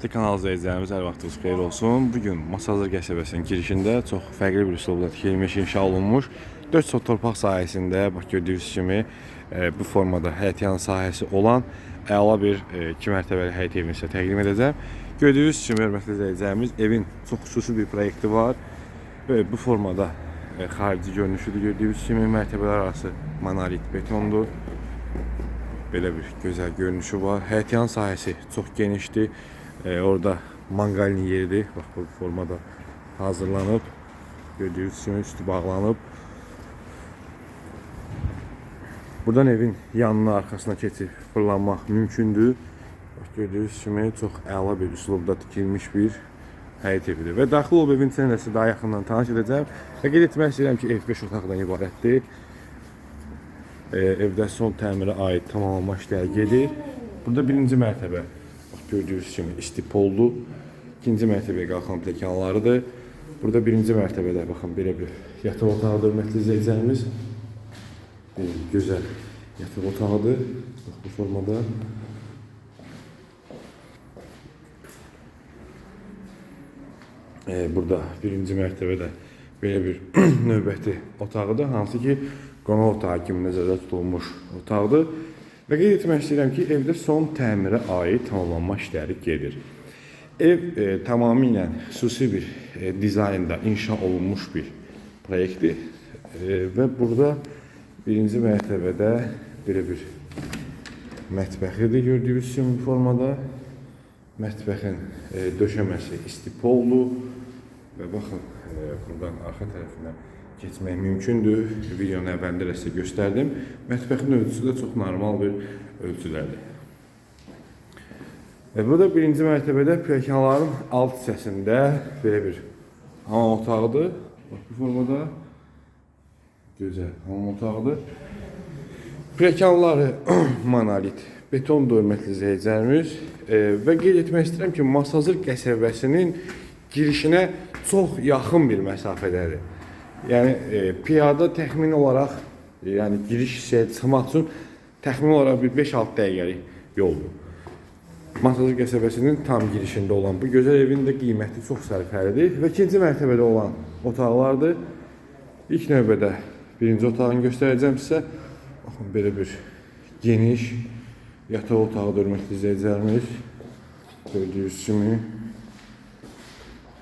Hörmətli kanal izləyicilərimiz, hər vaxtınız xeyir olsun. Bu gün Masazır qəsəbəsinin girişində çox fərqli bir üslubda tikilmiş, inşa olunmuş 4 sot torpaq sahəsində bax gördüyünüz kimi e, bu formada həyətyan sahəsi olan əla bir 2 mərtəbəli həyət evini sizə təqdim edəcəm. Gördüyünüz kimi hörmətli izləyicilərimiz, evin çox xüsusi bir proyekti var. Böyle bu formada e, xarici görünüşüdür. Gördüyünüz kimi mərtəbələr arası monolit betondur. Belə bir gözəl görünüşü var. Həyətyan sahəsi çox genişdir. E, orada manqalin yeridir. Bax bu formada hazırlanıb. Gördüyünüz kimi üstü bağlanıb. Buradan evin yanına, arxasına keçib fırlanmaq mümkündür. Gördüyünüz kimi çox əla bir üslubda tikilmiş bir həyət evidir. Və daxil olub evin nəsə daha yaxından tanış edəcəm. Və qeyd etmək istəyirəm ki, ev 5 otaqdan ibarətdir. E, evdə son təmirə aid tamamlanma işləri gedir. Burada birinci mərtəbə gördüyünüz kimi istipoldu. İkinci mərtəbəyə qalxan plekanlarıdır. Burada birinci mərtəbədə baxın belə bir yataq otağıdır hörmətli izləyicilərimiz. Bir gözəl yataq otağıdır. Bax bu formada. Ee, burada birinci mərtəbədə belə bir növbəti otağıdır, hansı ki qonaq otağı kimi nəzərdə tutulmuş otaqdır. Və qeyd etmək istəyirəm ki, evdə son təmirə aid tamamlanma işləri gedir. Ev e, tamamilə xüsusi bir e, dizaynda inşa olunmuş bir proyektdir. E, və burada birinci mərtəbədə belə bir mətbəxidir gördüyünüz kimi formada. Mətbəxin e, döşəməsi istipollu və baxın e, buradan arxa tərəfinə keçmək mümkündür. Videonun əvvəlində də sizə göstərdim. Mətbəxin ölçüsü də çox normal bir ölçüdədir. E, burada birinci mərtəbədə pilləkənlərin alt hissəsində belə bir hamam otağıdır. Bax bu formada gözəl hamam otağıdır. Pilləkənləri monolit beton hörmətli izləyicilərimiz e, və qeyd etmək istəyirəm ki, Masazır qəsəbəsinin girişinə çox yaxın bir məsafədədir. Yəni e, piyada təxmini olaraq e, yəni giriş hissəyə çıxmaq üçün təxmini olaraq bir 5-6 dəqiqəlik yoldur. Masazır qəsəbəsinin tam girişində olan bu gözəl evin də qiyməti çox sərfəlidir və ikinci mərtəbədə olan otaqlardır. İlk növbədə birinci otağını göstərəcəm sizə. Baxın belə bir geniş yataq otağı hörmətli izləyicilərimiz. Gördüyünüz kimi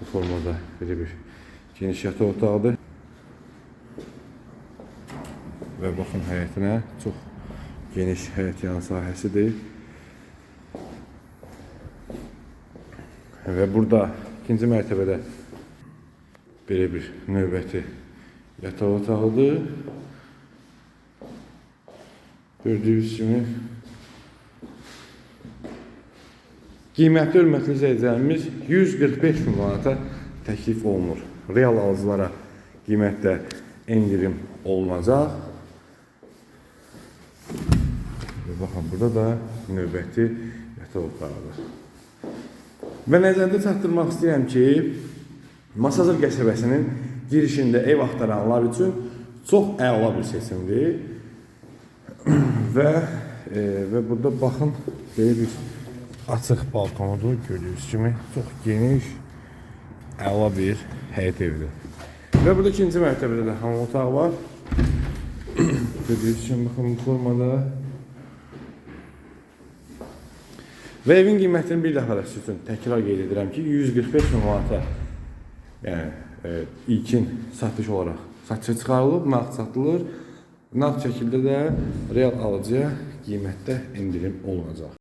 bu formada belə bir geniş yataq otağıdır. Və baxın həyətinə çox geniş həyət yan sahəsidir. Və burada ikinci mərtəbədə belə bir növbəti yataq otağıdır. Gördüyünüz kimi Qiymətli hörmətli izləyicilərimiz 145 min manata təklif olunur. Real alıcılara qiymətdə endirim olunacaq. Və baxın, burada da növbəti otağıdır. Və nəzərdə çatdırmaq istəyirəm ki, Masazır qəsəbəsinin girişində ev axtaranlar üçün çox əla bir seçimdir. və e, və burada baxın belə bir açıq balkonudur gördüyünüz kimi çox geniş əla bir həyət evidir. Və burada ikinci mərtəbədə də hamam otağı var. gördüyünüz kimi baxın bu formada. Və evin qiymətini bir dəfə də sizin üçün təkrar qeyd edirəm ki, 145 min manata yəni e, ilkin satış olaraq satışa çıxarılıb, nağd satılır. Nağd şəkildə də real alıcıya qiymətdə endirim olunacaq.